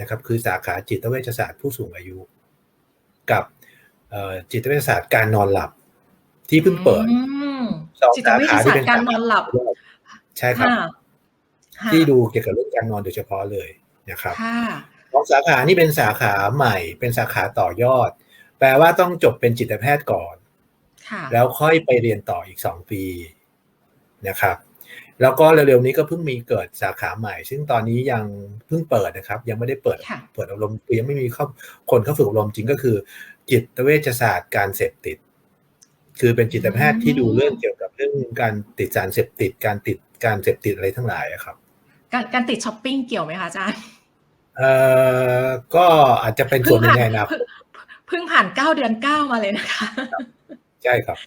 นะครับคือสาขาจิตเวชศาสตร์ผู้สูงอายุ กับเอ่อจิตเวชศาสตร์การนอนหลับ ที่เพิ่งเปิดอืมสองจิตสาเวชขาศาที่สตเป็นร์การนอนหลับ ใช่ครับค่ะค่ะที่ดูเกี่ยวกับเรื่องการนอนโดยเฉพาะเลยนะครับค่ะสองสาขานี่เป็นสาขาใหม่ เป็นสาขาต่อยอด แปลว่าต้องจบเป็นจิตแพทย์ก่อนค่ะแล้วค่อยไปเรียนต่ออีก2ปีนะครับ แล้วก็เร็วๆนี้ก็เพิ่งมีเกิดสาขาใหม่ ซึ่งตอนนี้ยัง เพิ่งเปิดนะครับ ยังไม่ได้เปิดค่ะเปิดอบรมคือยังไม่มีเข้าคนเข้าฝึกอบรมจริงก็คือ จิตเวชศาสตร์การเสพติด คือเป็นจิตแพทย์ที่ดูเรื่องเกี่ยวกับเรื่องการติดสารเสพติด การติดการเสพติดอะไรทั้งหลายอะครับ การการติดช้อปปิ้งเกี่ยวไหมคะอาจารย์เอ่อก็อาจจะเป็นส่วนหนึ่งในอนาคตเพิ่งผ่านเก้าเดือนเก้ามาเลยนะคะ ใช่ครับ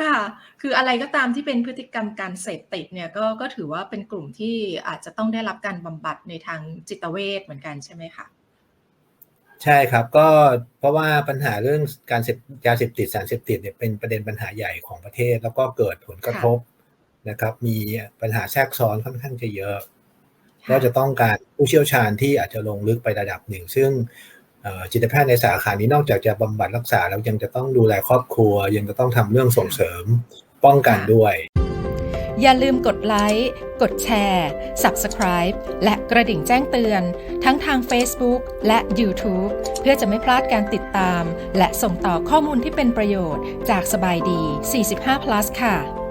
ค่ะ คืออะไรก็ตามที่เป็นพฤติกรรมการเสพติดเนี่ยก็ก็ถือว่าเป็นกลุ่มที่อาจจะต้องได้รับการบำบัดในทางจิตเวชเหมือนกันใช่ไหมคะใช่ครับก็เพราะว่าปัญหาเรื่องการเสพยาเสพติดสารเสพติดเนี่ยเป็นประเด็นปัญหาใหญ่ของประเทศ แล้วก็เกิดผลกระทบนะครับ มีปัญหาแทรกซ้อนค่อนข้างจะเยอะ ก็จะต้องการผู้เชี่ยวชาญที่อาจจะลงลึกไประดับหนึ่ง ซึ่งเอ่อ จิตแพทย์ในสาขานี้นอกจากจะบำบัดรักษาแล้วยังจะต้องดูแลครอบครัว ยังจะต้องทำเรื่องส่งเสริมป้องกันด้วย อย่าลืมกดไลค์ กดแชร์ Subscribe และกระดิ่งแจ้งเตือน ทั้งทาง Facebook และ YouTube เพื่อจะไม่พลาดการติดตาม และส่งต่อข้อมูลที่เป็นประโยชน์จากสบายดี 45 plus ค่ะ